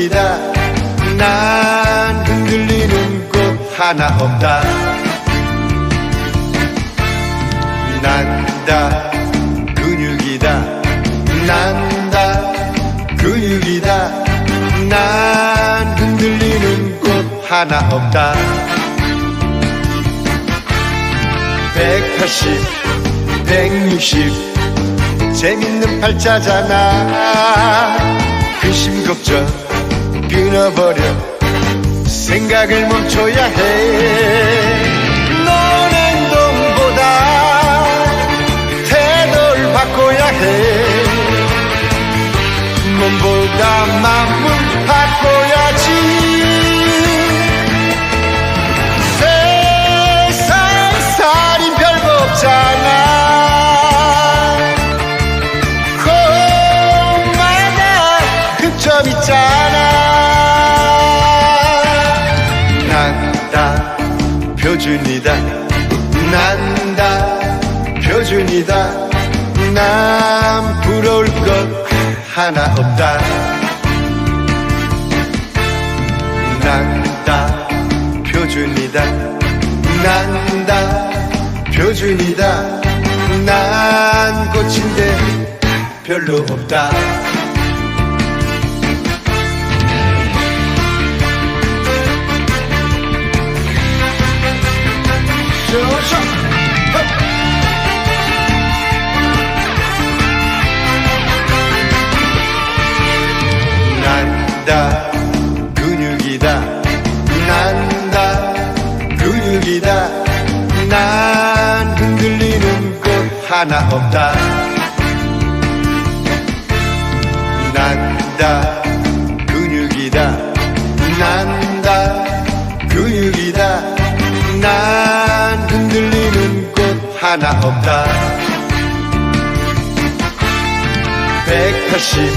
봅니다. 난 흔들리는 곳 하나 없다. 난다. 근육이다. 난다. 근육이다. 난 흔들리는 곳 하나 없다. 180 160 재밌는 팔자잖아. 근심 걱정. 끊어버려. 생각을 멈춰야 해. 논행동보다 태도를 바꿔야 해. 몸보다 마음을 바꿔야지. 세상 살인 별거 없잖아. 흠점 있잖아 표준이다. 난 다. 표준이다. 난 부러울 것 하나 없다. 난 다. 표준이다. 난 다. 표준이다. 난 꽃인데 별로 없다 하나 없다. 난다. 근육이다. 난다. 근육이다. 난 흔들리는 곳 하나 없다. 180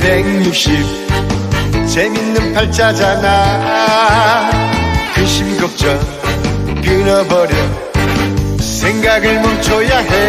160 재밌는 팔자잖아. 근심 걱정 끊어버려. 생각을 멈춰야 해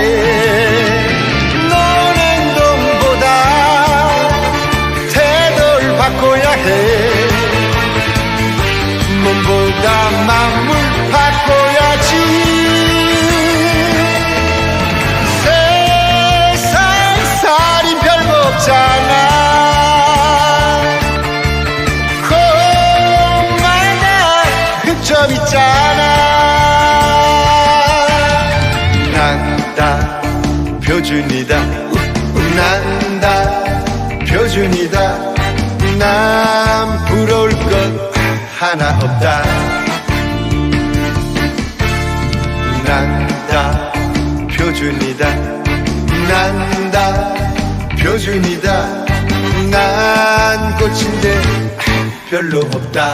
있잖아. 난다 표준이다. 난다 표준이다. 난 부러울 것 하나 없다. 난다 표준이다. 난다 표준이다. 난 꽃인데 별로 없다